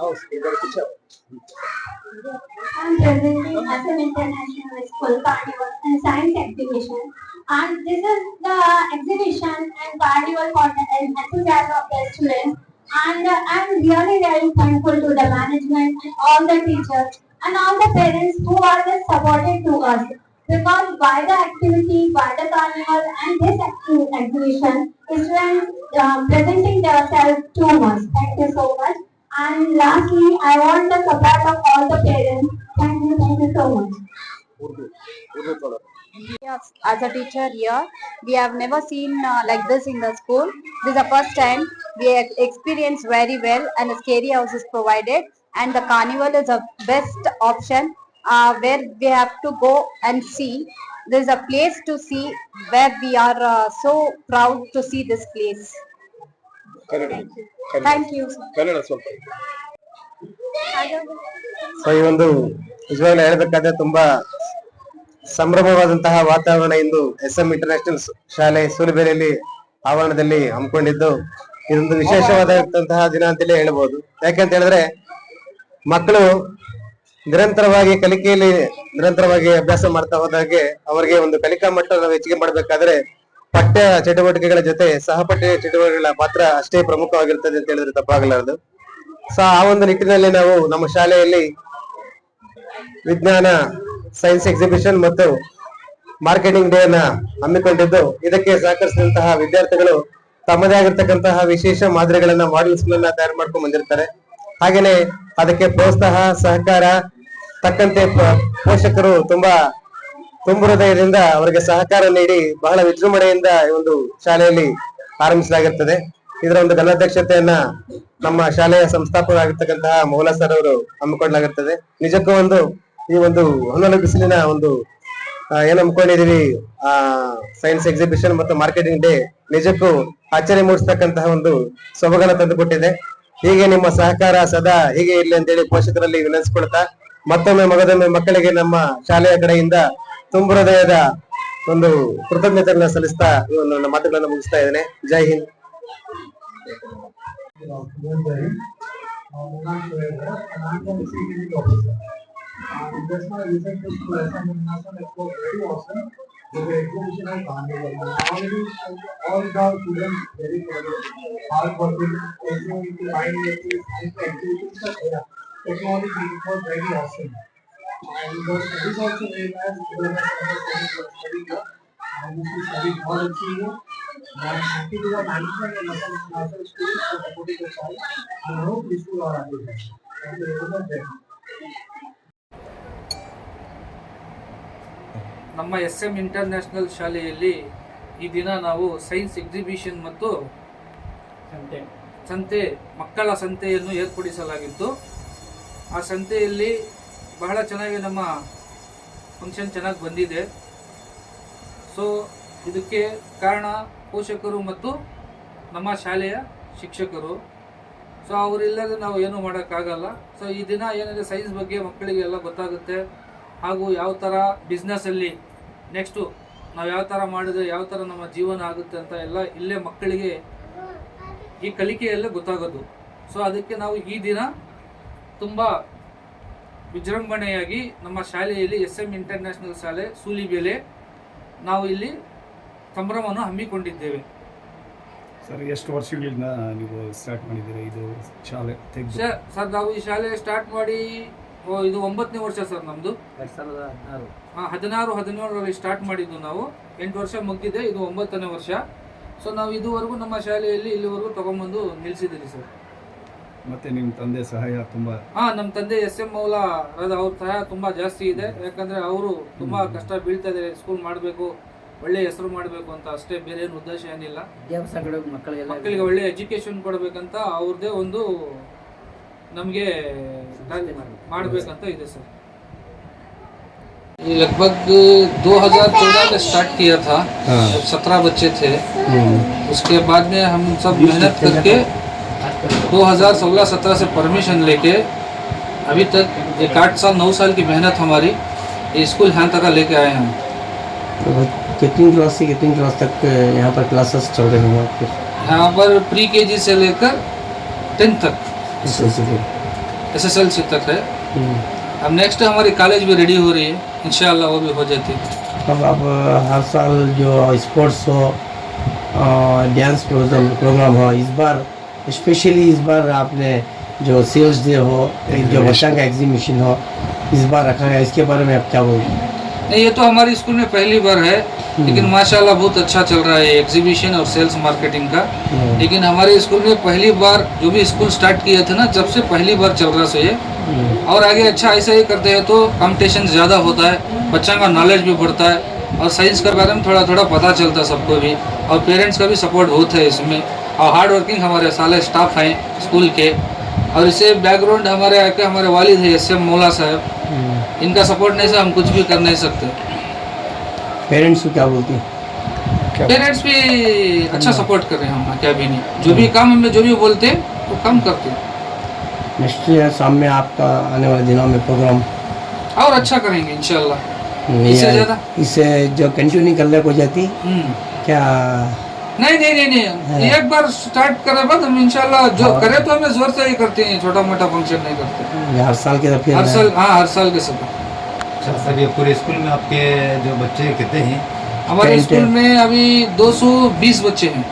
Oh, you better catch up. I'm presenting Assam International School Carnival and Science Exhibition. And this is the exhibition and carnival for the enthusiasm of the students. And I'm really, really thankful to the management and all the teachers and all the parents who are the supportive to us. Because by the activity, by the carnival and this exhibition, students uh, presenting themselves to us. Thank you so much. And lastly, I want the support of all the parents. Thank you, thank you so much. As a teacher here, we have never seen uh, like this in the school. This is the first time we have experienced very well and a scary house is provided and the carnival is the best option uh, where we have to go and see. There is a place to see where we are uh, so proud to see this place. Kannada. Kannada ಸ್ವಲ್ಪ. So ಈ ಒಂದು ನಿಜವಾಗ್ಲೂ ಹೇಳ್ಬೇಕಾದ್ರೆ ತುಂಬಾ ಸಂಭ್ರಮವಾದಂತಹ ವಾತಾವರಣ ಇಂದು S M international ಶಾಲೆ ಸೂಲಿಬೇಲೆಯಲ್ಲಿ ಆವರಣದಲ್ಲಿ ಹಮ್ಮಿಕೊಂಡಿದ್ದು. ಇದೊಂದು ವಿಶೇಷವಾದಂತಹ ದಿನ ಅಂತಲೇ ಹೇಳ್ಬೋದು. ಯಾಕೆಂತ ಹೇಳಿದ್ರೆ ಮಕ್ಕಳು ನಿರಂತರವಾಗಿ ಕಲಿಕೆಯಲ್ಲಿ ನಿರಂತರವಾಗಿ ಅಭ್ಯಾಸ ಮಾಡ್ತಾ ಹೋದಾಗೆ ಅವರಿಗೆ ಒಂದು ಕಲಿಕಾ ಮಟ್ಟ ನಾವು ಹೆಚ್ಚಿಗೆ ಮಾಡಬೇಕಾದ್ರೆ ಪಠ್ಯ ಚಟುವಟಿಕೆಗಳ ಜೊತೆ ಸಹಪಠ್ಯ ಚಟುವಟಿಕೆಗಳ ಪಾತ್ರ ಅಷ್ಟೇ ಪ್ರಮುಖವಾಗಿರ್ತದೆ ಅಂತ ಹೇಳಿದ್ರೆ ತಪ್ಪಾಗಲಾರದು. ಸೊ, ಆ ಒಂದು ನಿಟ್ಟಿನಲ್ಲಿ ನಾವು ನಮ್ಮ ಶಾಲೆಯಲ್ಲಿ ವಿಜ್ಞಾನ ಸೈನ್ಸ್ ಎಕ್ಸಿಬಿಷನ್ ಮತ್ತು ಮಾರ್ಕೆಟಿಂಗ್ ಡೇ ಅನ್ನ ಹಮ್ಮಿಕೊಂಡಿದ್ದು. ಇದಕ್ಕೆ ಸಹಕರಿಸಿದಂತಹ ವಿದ್ಯಾರ್ಥಿಗಳು ತಮ್ಮದೇ ಆಗಿರ್ತಕ್ಕಂತಹ ವಿಶೇಷ ಮಾದರಿಗಳನ್ನ ಮಾಡೆಲ್ಸ್ ಗಳನ್ನ ತಯಾರು ಮಾಡ್ಕೊಂಡು ಬಂದಿರ್ತಾರೆ. ಹಾಗೇನೆ ಅದಕ್ಕೆ ಪ್ರೋತ್ಸಾಹ, ಸಹಕಾರ, ತಕ್ಕಂತೆ ಪೋಷಕರು ತುಂಬಾ ತುಂಬು ಹೃದಯದಿಂದ ಅವರಿಗೆ ಸಹಕಾರ ನೀಡಿ ಬಹಳ ವಿಜೃಂಭಣೆಯಿಂದ ಈ ಒಂದು ಶಾಲೆಯಲ್ಲಿ ಆರಂಭಿಸಲಾಗಿರ್ತದೆ. ಇದರ ಒಂದು ಘನಾಧ್ಯಕ್ಷತೆಯನ್ನ ನಮ್ಮ ಶಾಲೆಯ ಸಂಸ್ಥಾಪಕರಾಗಿರ್ತಕ್ಕಂತಹ ಮೌಲಾ ಸರ್ ಅವರು ಹಮ್ಮಿಕೊಳ್ಳಲಾಗಿರ್ತದೆ. ನಿಜಕ್ಕೂ ಒಂದು ಈ ಒಂದು ಹೊನ್ನಲು ಬಿಸಿಲಿನ ಒಂದು ಏನ್ ಹಮ್ಮಿಕೊಂಡಿದೀವಿ ಆ ಸೈನ್ಸ್ ಎಕ್ಸಿಬಿಷನ್ ಮತ್ತು ಮಾರ್ಕೆಟಿಂಗ್ ಡೇ ನಿಜಕ್ಕೂ ಆಚರಣೆ ಮೂಡಿಸ್ತಕ್ಕಂತಹ ಒಂದು ಸೊಬಗನ ತಂದುಕೊಟ್ಟಿದೆ. ಹೀಗೆ ನಿಮ್ಮ ಸಹಕಾರ ಸದಾ ಹೀಗೆ ಇರ್ಲಿ ಅಂತೇಳಿ ಪೋಷಕರಲ್ಲಿ ವಿನಂತಿಸ್ಕೊಳ್ತಾ ಮತ್ತೊಮ್ಮೆ ಮಗದೊಮ್ಮೆ ಮಕ್ಕಳಿಗೆ ನಮ್ಮ ಶಾಲೆಯ ಕಡೆಯಿಂದ ತುಂಬು ಹೃದಯದ ಒಂದು ಕೃತಜ್ಞತೆಯನ್ನ ಸಲ್ಲಿಸ್ತಾ ಈ ನನ್ನ ಮಾತುಗಳನ್ನು ಮುಗಿಸ್ತಾ ಇದ್ದೇನೆ ಜೈ Hind. The exhibition has carnival. All the students very working, the. Technology very awesome. ನಮ್ಮ ಎಸ್ ಎಂ ಇಂಟರ್ನ್ಯಾಷನಲ್ ಶಾಲೆಯಲ್ಲಿ ಈ ದಿನ ನಾವು ಸೈನ್ಸ್ ಎಕ್ಸಿಬಿಷನ್ ಮತ್ತು ಸಂತೆ ಮಕ್ಕಳ ಸಂತೆಯನ್ನು ಏರ್ಪಡಿಸಲಾಗಿತ್ತು. ಆ ಸಂತೆಯಲ್ಲಿ ಬಹಳ ಚೆನ್ನಾಗಿ ನಮ್ಮ ಫಂಕ್ಷನ್ ಚೆನ್ನಾಗಿ ಬಂದಿದೆ. ಸೊ ಇದಕ್ಕೆ ಕಾರಣ ಪೋಷಕರು ಮತ್ತು ನಮ್ಮ ಶಾಲೆಯ ಶಿಕ್ಷಕರು. ಸೊ ಅವರಿಲ್ಲದೆ ನಾವು ಏನೂ ಮಾಡೋಕ್ಕಾಗಲ್ಲ. ಸೊ ಈ ದಿನ ಏನಿದೆ ಸೈನ್ಸ್ ಬಗ್ಗೆ ಮಕ್ಕಳಿಗೆ ಎಲ್ಲ ಗೊತ್ತಾಗುತ್ತೆ. ಹಾಗೂ ಯಾವ ಥರ ಬಿಸ್ನೆಸ್ಸಲ್ಲಿ ನೆಕ್ಸ್ಟು ನಾವು ಯಾವ ಥರ ಮಾಡಿದ್ರೆ ಯಾವ ಥರ ನಮ್ಮ ಜೀವನ ಆಗುತ್ತೆ ಅಂತ ಎಲ್ಲ ಇಲ್ಲೇ ಮಕ್ಕಳಿಗೆ ಈ ಕಲಿಕೆಯಲ್ಲೇ ಗೊತ್ತಾಗೋದು. ಸೊ ಅದಕ್ಕೆ ನಾವು ಈ ದಿನ ತುಂಬ ವಿಜೃಂಭಣೆಯಾಗಿ ನಮ್ಮ ಶಾಲೆಯಲ್ಲಿ ಎಸ್ ಎಂ ಇಂಟರ್ನ್ಯಾಷನಲ್ ಶಾಲೆ ಸೂಲಿಬೆಲೆ. ನಾವು ಇಲ್ಲಿ ಸಂಭ್ರಮವನ್ನು ಹಮ್ಮಿಕೊಂಡಿದ್ದೇವೆ. ಸರ್ ಎಷ್ಟು ವರ್ಷಗಳಿಂದ ನೀವು ಸ್ಟಾರ್ಟ್ ಮಾಡಿದ್ದೀರಾ ಇದು ಶಾಲೆ ಸರ್ ಸರ್ ನಾವು ಈ ಶಾಲೆ ಸ್ಟಾರ್ಟ್ ಮಾಡಿ ಓ, ಇದು ಒಂಬತ್ತನೇ ವರ್ಷ ಸರ್ ನಮ್ಮದು ಹದಿನಾರು. ಹದಿನೇಳರಲ್ಲಿ ಸ್ಟಾರ್ಟ್ ಮಾಡಿದ್ದು ನಾವು. ಎಂಟು ವರ್ಷ ಮುಗಿದಿದೆ ಇದು ಒಂಬತ್ತನೇ ವರ್ಷ. ಸೊ ನಾವು ಇದುವರೆಗೂ ನಮ್ಮ ಶಾಲೆಯಲ್ಲಿ ಇಲ್ಲಿವರೆಗೂ ತೊಗೊಂಬಂದು ನಿಲ್ಲಿಸಿದ್ದೀವಿ ಸರ್. ಮತ್ತೆ ನಿಮ್ಮ ತಂದೆ ಸಹಾಯ ತುಂಬ ಹಾ ನಮ್ಮ ತಂದೆ ಎಸ್ ಎಂ ಮೌಲ ಅದ ಅವ್ರ ಸಹಾಯ ತುಂಬಾ ಜಾಸ್ತಿ ಇದೆ ಯಾಕಂದ್ರೆ ಅವರು ತುಂಬಾ ಕಷ್ಟ ಬೀಳ್ತಾ ಇದ್ದಾರೆ ಸ್ಕೂಲ್ ಮಾಡಬೇಕು ಒಳ್ಳೆ ಹೆಸರು ಮಾಡಬೇಕು ಅಂತ ಅಷ್ಟೇ ಬೇರೆ ಏನು ಉದ್ದೇಶ ಏನಿಲ್ಲ ವಿದ್ಯಾಭ್ಯಾಸಗಳು ಮಕ್ಕಳಿಗೆಲ್ಲ ಮಕ್ಕಳಿಗೆ ಒಳ್ಳೆ ಎಜುಕೇಶನ್ ಕೊಡಬೇಕಂತ ಅವ್ರದ್ದೇ ಒಂದು ನಮಗೆ ಮಾಡಬೇಕಂತ ಇದೆ ಸರ್ ये लगभग 2014 में स्टार्ट किया था जब सत्रह बच्चे थे उसके बाद में हम सब मेहनत करके 2016-17 से परमिशन लेके अभी तक एक आठ साल नौ साल की मेहनत हमारी स्कूल यहाँ तक लेके आए हम। तो कितनी क्लास से कितनी क्लास तक यहाँ पर क्लासेस चल रहे हैं आपके? यहाँ पर प्री के से लेकर टेंथ तक। एस एस एल सी तक है। हम्म। अब नेक्स्ट हमारी कॉलेज भी रेडी हो रही है। इंशाल्लाह वो भी हो जाती है। अब अब हर साल जो स्पोर्ट्स हो डांस प्रोग्राम हो इस बार स्पेशली इस बार आपने जो सेल्स डे हो जो बच्चा का एग्जीबिशन हो इस बार रखा गया इसके बारे में आप क्या बोलते हैं? नहीं ये तो हमारे स्कूल में पहली बार है लेकिन माशाल्लाह बहुत अच्छा चल रहा है एग्जीबिशन और सेल्स मार्केटिंग का। हम्म। लेकिन हमारे स्कूल में पहली बार जो भी स्कूल स्टार्ट किया था ना जब से पहली बार चल रहा सो ये। हम्म। और आगे अच्छा ऐसा ही करते हैं तो कंपटीशन ज़्यादा होता है बच्चा का नॉलेज भी बढ़ता है और साइंस के बारे में थोड़ा थोड़ा पता चलता है सबको भी और पेरेंट्स का भी सपोर्ट होता है इसमें। और हार्ड वर्किंग हमारे सारे स्टाफ हैं स्कूल के। और इसे बैकग्राउंड हमारे आके हमारे वालिद है एस एम मौला साहब। हम्म। इनका सपोर्ट नहीं से हम कुछ भी कर नहीं सकते। पेरेंट्स को क्या बोलते हैं? पेरेंट्स भी अच्छा सपोर्ट कर रहे हैं हमारा क्या भी नहीं। जो भी काम हमें जो भी बोलते हैं वो काम करते हैं। नेक्स्ट ईयर सामने आपका आने वाले दिनों में प्रोग्राम और अच्छा करेंगे इंशाल्लाह। इससे ज़्यादा? इससे जो कंटिन्यू कर ले को जाती हम्म। क्या नहीं नहीं नहीं नहीं। एक बार स्टार्ट करे बाद हम इंशाल्लाह जो हाँ। करे तो हमें ज़ोर से ही करते हैं छोटा मोटा फ़ंक्शन नहीं करते। हर साल के हर साल हाँ हर साल के सब अच्छा सर ये पूरे स्कूल में आपके जो बच्चे कितने हैं? हमारे स्कूल में अभी 220 बच्चे हैं।